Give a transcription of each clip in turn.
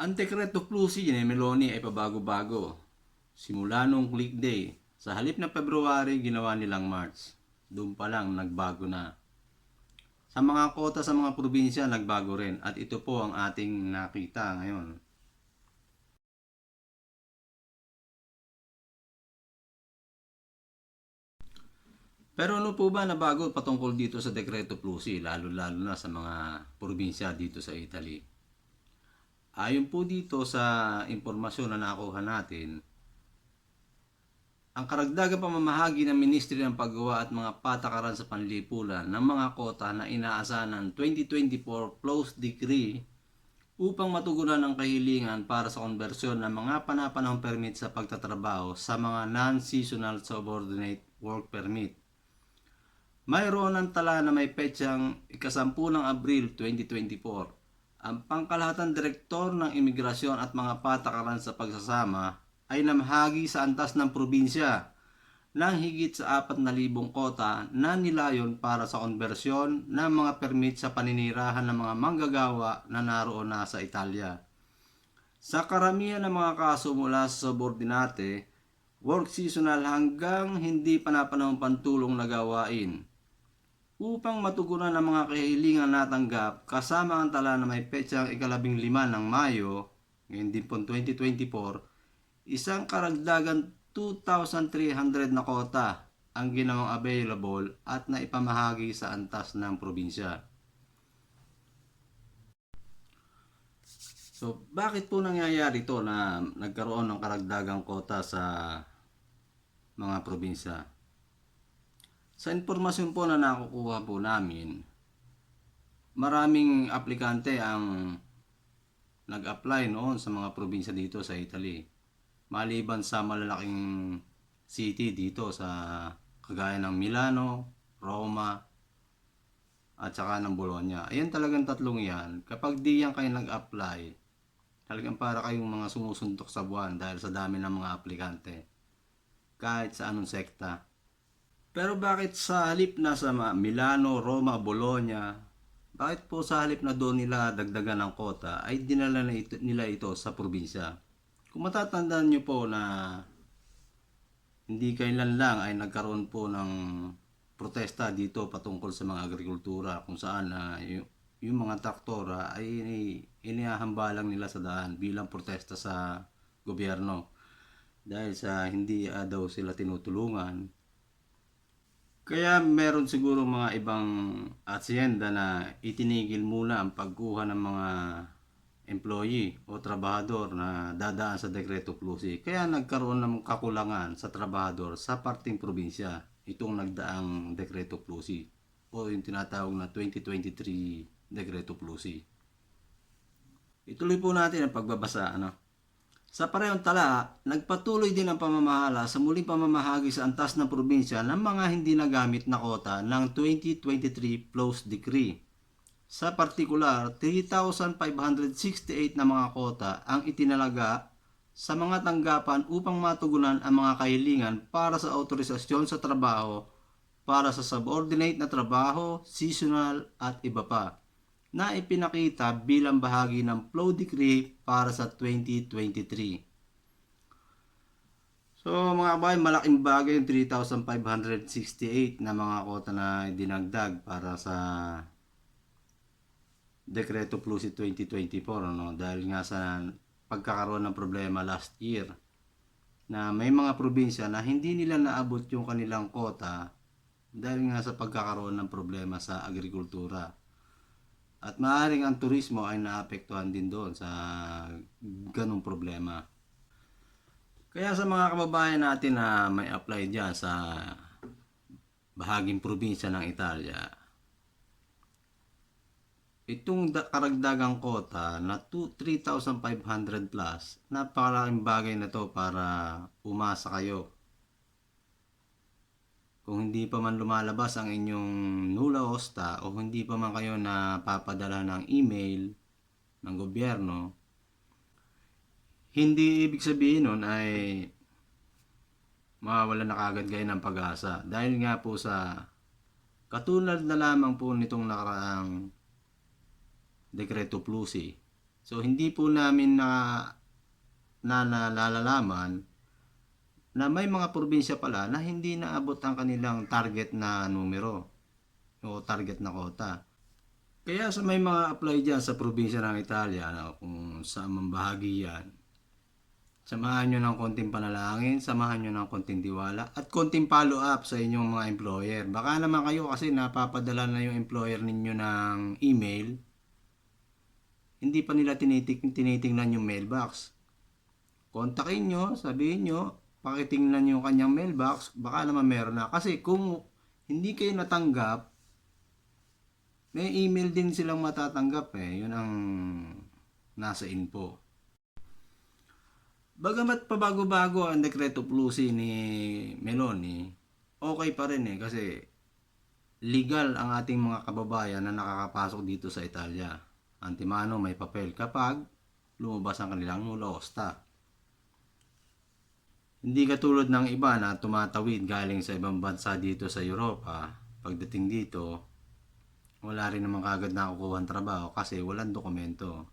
Ang dekreto Plusi ni Meloni ay pabago-bago. Simula nung click day, sa halip na February, ginawa nilang March. Doon pa lang, nagbago na. Sa mga kota sa mga probinsya, nagbago rin. At ito po ang ating nakita ngayon. Pero ano po ba na bago patungkol dito sa Dekreto Plusi, lalo-lalo na sa mga probinsya dito sa Italy? Ayon po dito sa impormasyon na nakuha natin, ang karagdagang pamamahagi ng Ministry ng Paggawa at mga patakaran sa panlipunan ng mga kota na inaasahan ng 2024 Close Decree upang matugunan ang kahilingan para sa konbersyon ng mga panapanahong permit sa pagtatrabaho sa mga non-seasonal subordinate work permit. Mayroon ng tala na may petsang ikasampu ng Abril 2024. Ang pangkalahatan direktor ng imigrasyon at mga patakaran sa pagsasama ay namahagi sa antas ng probinsya ng higit sa 4,000 kota na nilayon para sa konbersyon ng mga permit sa paninirahan ng mga manggagawa na naroon na sa Italia. Sa karamihan ng mga kaso mula sa subordinate, work seasonal hanggang hindi panapanahong pantulong na gawain upang matugunan ang mga kahilingan natanggap kasama ang tala na may petsang ikalabing lima ng Mayo, ngayon din po 2024, isang karagdagan 2,300 na kota ang ginawang available at naipamahagi sa antas ng probinsya. So, bakit po nangyayari ito na nagkaroon ng karagdagang kota sa mga probinsya? Sa impormasyon po na nakukuha po namin, maraming aplikante ang nag-apply noon sa mga probinsya dito sa Italy. Maliban sa malalaking city dito sa kagaya ng Milano, Roma, at saka ng Bologna. Ayan talagang tatlong yan. Kapag di yan kayo nag-apply, talagang para kayong mga sumusuntok sa buwan dahil sa dami ng mga aplikante. Kahit sa anong sekta. Pero bakit sa halip na sa Milano, Roma, Bologna, bakit po sa halip na doon nila dagdagan ng kota ay dinala na ito, nila ito sa probinsya? Kung matatandaan nyo po na hindi kailan lang ay nagkaroon po ng protesta dito patungkol sa mga agrikultura kung saan na yung, yung mga traktora ay inihahambalang nila sa daan bilang protesta sa gobyerno dahil sa hindi ah, daw sila tinutulungan kaya meron siguro mga ibang asyenda na itinigil muna ang pagkuha ng mga employee o trabahador na dadaan sa Dekreto Plusi. Kaya nagkaroon ng kakulangan sa trabahador sa parting probinsya itong nagdaang Dekreto Plusi o yung tinatawag na 2023 Dekreto Plusi. Ituloy po natin ang pagbabasa. Ano? Sa parehong tala, nagpatuloy din ang pamamahala sa muling pamamahagi sa antas ng probinsya ng mga hindi nagamit na kota ng 2023 Plus Decree. Sa partikular, 3,568 na mga kota ang itinalaga sa mga tanggapan upang matugunan ang mga kahilingan para sa autorisasyon sa trabaho para sa subordinate na trabaho, seasonal at iba pa na ipinakita bilang bahagi ng Flow Decree para sa 2023. So mga kabay, malaking bagay yung 3,568 na mga kota na dinagdag para sa Dekreto Plus 2024 ano dahil nga sa pagkakaroon ng problema last year na may mga probinsya na hindi nila naabot yung kanilang kota dahil nga sa pagkakaroon ng problema sa agrikultura. At maaaring ang turismo ay naapektuhan din doon sa ganong problema. Kaya sa mga kababayan natin na may apply dyan sa bahaging probinsya ng Italia, itong da- karagdagang kota na 2 3,500 plus, napakalaking bagay na to para umasa kayo. Kung hindi pa man lumalabas ang inyong nula osta o hindi pa man kayo napapadala ng email ng gobyerno, hindi ibig sabihin nun ay mawawala na kagad kayo ng pag-asa. Dahil nga po sa katulad na lamang po nitong nakaraang Dekreto Plusi So hindi po namin na na nalalaman na may mga probinsya pala na hindi naabot ang kanilang target na numero o target na kota. Kaya sa may mga apply dyan sa probinsya ng Italia, ano, kung saan man bahagi yan, samahan nyo ng konting panalangin, samahan nyo ng konting tiwala, at konting follow up sa inyong mga employer. Baka naman kayo kasi napapadala na yung employer ninyo ng email, hindi pa nila tinitik tinitingnan yung mailbox. Kontakin nyo, sabihin nyo, pakitingnan yung kanyang mailbox, baka naman meron na. Kasi kung hindi kayo natanggap, may email din silang matatanggap eh. Yun ang nasa info. Bagamat pabago-bago ang dekreto Plusi ni Meloni, okay pa rin eh kasi legal ang ating mga kababayan na nakakapasok dito sa Italia. Antimano may papel kapag lumabas ang kanilang nulosta. Hindi katulad ng iba na tumatawid galing sa ibang bansa dito sa Europa, pagdating dito, wala rin naman kagad nakukuha ng trabaho kasi walang dokumento.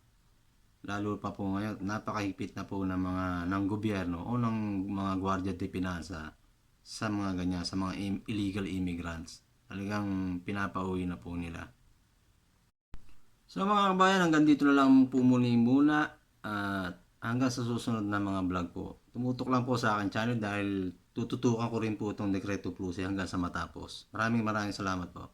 Lalo pa po ngayon, napakahigpit na po ng mga ng gobyerno o ng mga Guardia de Finanza sa mga ganyan, sa mga illegal immigrants. Talagang pinapauwi na po nila. So mga kabayan, hanggang dito na lang po muli muna at hanggang sa susunod na mga vlog po. Tumutok lang po sa akin channel dahil tututukan ko rin po itong Dekreto Plus hanggang sa matapos. Maraming maraming salamat po.